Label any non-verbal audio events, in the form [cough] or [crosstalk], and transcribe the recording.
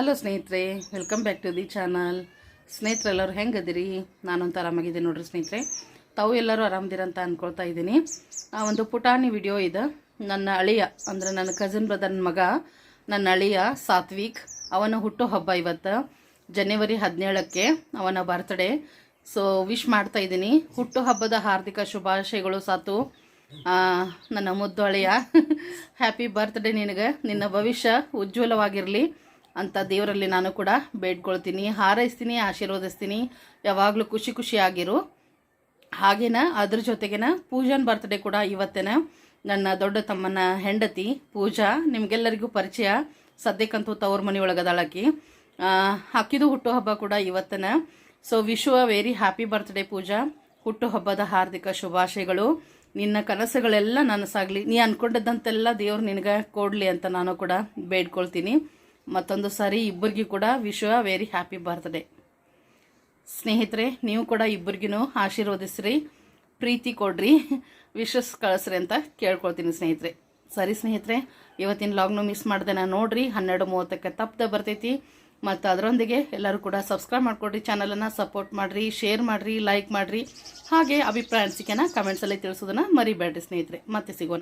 Hello ಸ್ನೇಹಿತರೆ. Welcome back to the channel ಸ್ನೇಹಿತರೆಲ್ಲರೂ ಹೆಂಗೆ ಹೆಂಗದಿರಿ? ನಾನೊಂದು ಆರಾಮಾಗಿದ್ದೀನಿ ನೋಡ್ರಿ ಸ್ನೇಹಿತರೆ. ತಾವು ಎಲ್ಲರೂ ಆರಾಮದಿರಂತ ಅಂದ್ಕೊಳ್ತಾ ಇದ್ದೀನಿ. ಆ, ಒಂದು ಪುಟಾಣಿ ವಿಡಿಯೋ ಇದು. ನನ್ನ ಅಳಿಯ, ಅಂದರೆ ನನ್ನ ಕಸಿನ್ ಬ್ರದರ್ನ ಮಗ, ನನ್ನ ಅಳಿಯ ಸಾತ್ವಿಕ್, ಅವನ ಹುಟ್ಟು ಹಬ್ಬ ಇವತ್ತು ಜನವರಿ ಹದಿನೇಳಕ್ಕೆ ಅವನ ಬರ್ತ್ಡೇ ಸೊ ವಿಶ್ ಮಾಡ್ತಾ ಇದ್ದೀನಿ. ಹುಟ್ಟು ಹಬ್ಬದ ಹಾರ್ದಿಕ ಶುಭಾಶಯಗಳು ಸಾತು. ನನ್ನ ಮುದ್ದು ಅಳಿಯ. [laughs] ಹ್ಯಾಪಿ ಬರ್ತ್ಡೇ ನಿನಗೆ. ನಿನ್ನ ಭವಿಷ್ಯ ಉಜ್ವಲವಾಗಿರಲಿ. ಅಂತ ದೇವರಲ್ಲಿ ನಾನು ಕೂಡ ಬೇಡ್ಕೊಳ್ತೀನಿ, ಹಾರೈಸ್ತೀನಿ, ಆಶೀರ್ವದಿಸ್ತೀನಿ. ಯಾವಾಗಲೂ ಖುಷಿ ಖುಷಿಯಾಗಿರು. ಹಾಗೇನ ಅದ್ರ ಜೊತೆಗೇನ ಪೂಜಾನ್ ಬರ್ತ್ಡೇ ಕೂಡ ಇವತ್ತೇನ ನನ್ನ ದೊಡ್ಡ ತಮ್ಮನ ಹೆಂಡತಿ ಪೂಜಾ, ನಿಮಗೆಲ್ಲರಿಗೂ ಪರಿಚಯ. ಸದ್ಯಕ್ಕಂತೂ ತವ್ರ ಮನೆ ಒಳಗದಾಳಕಿ. ಅಕ್ಕಿದು ಹುಟ್ಟುಹಬ್ಬ ಕೂಡ ಇವತ್ತನ. So wish a very happy birthday Pooja. ಹುಟ್ಟುಹಬ್ಬದ ಹಾರ್ದಿಕ ಶುಭಾಶಯಗಳು. ನಿನ್ನ ಕನಸುಗಳೆಲ್ಲ ನನಸಾಗಲಿ. ನೀ ಅಂದ್ಕೊಂಡಿದ್ದಂತೆಲ್ಲ ದೇವ್ರು ನಿನಗೆ ಕೊಡಲಿ ಅಂತ ನಾನು ಕೂಡ ಬೇಡ್ಕೊಳ್ತೀನಿ. ಮತ್ತೊಂದು ಸಾರಿ ಇಬ್ಬರಿಗೂ ಕೂಡ ವಿಶ್ ವೆರಿ ಹ್ಯಾಪಿ ಬರ್ತ್ಡೇ. ಸ್ನೇಹಿತರೆ, ನೀವು ಕೂಡ ಇಬ್ಬರಿಗೂ ಆಶೀರ್ವದಿಸ್ರಿ, ಪ್ರೀತಿ ಕೊಡ್ರಿ ವಿಶಸ್ ಕಳಿಸ್ರಿ ಅಂತ ಕೇಳ್ಕೊಳ್ತೀನಿ ಸ್ನೇಹಿತರೆ. ಸರಿ ಸ್ನೇಹಿತರೆ, ಇವತ್ತಿನ ಲಾಗ್ನು ಮಿಸ್ ಮಾಡ್ದೆ ನಾನು ನೋಡ್ರಿ, ಹನ್ನೆರಡು ಮೂವತ್ತಕ್ಕೆ ತಪ್ಪದೆ ಬರ್ತೈತಿ. ಮತ್ತು ಅದರೊಂದಿಗೆ ಎಲ್ಲರೂ ಕೂಡ ಸಬ್ಸ್ಕ್ರೈಬ್ ಮಾಡಿಕೊಡ್ರಿ, ಚಾನಲನ್ನು ಸಪೋರ್ಟ್ ಮಾಡಿರಿ, ಶೇರ್ ಮಾಡಿರಿ, ಲೈಕ್ ಮಾಡಿರಿ. ಹಾಗೆ ಅಭಿಪ್ರಾಯ ಅನಿಸಿಕೆನ ಕಮೆಂಟ್ಸಲ್ಲಿ ತಿಳಿಸೋದನ್ನು ಮರಿಬೇಡ್ರಿ ಸ್ನೇಹಿತರೆ. ಮತ್ತೆ ಸಿಗೋಣ.